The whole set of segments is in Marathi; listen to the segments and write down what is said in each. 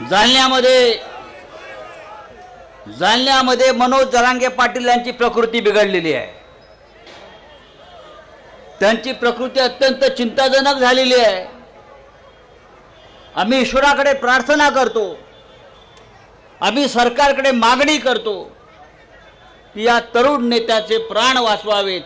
जालन्यामध्ये जालन्यामध्ये मनोज जरांगे पाटील यांची प्रकृती बिघडलेली आहे. त्यांची प्रकृती अत्यंत चिंताजनक झालेली आहे. आम्ही ईश्वराकडे प्रार्थना करतो. आम्ही सरकारकडे मागणी करतो की या तरुण नेत्याचे प्राण वाचवावेत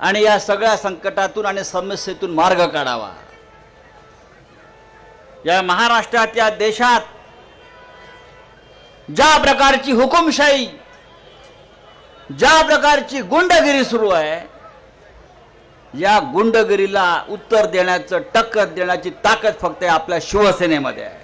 आणि या सगळ्या संकटातून आणि समस्येतून मार्ग काढावा. या महाराष्ट्रात या देशात ज्या प्रकारची हुकुमशाही ज्या प्रकारची गुंडगिरी सुरू आहे या गुंडगिरीला उत्तर देण्याचं टक्कर देण्याची ताकद फक्त आपल्या शिवसेनेमध्ये आहे.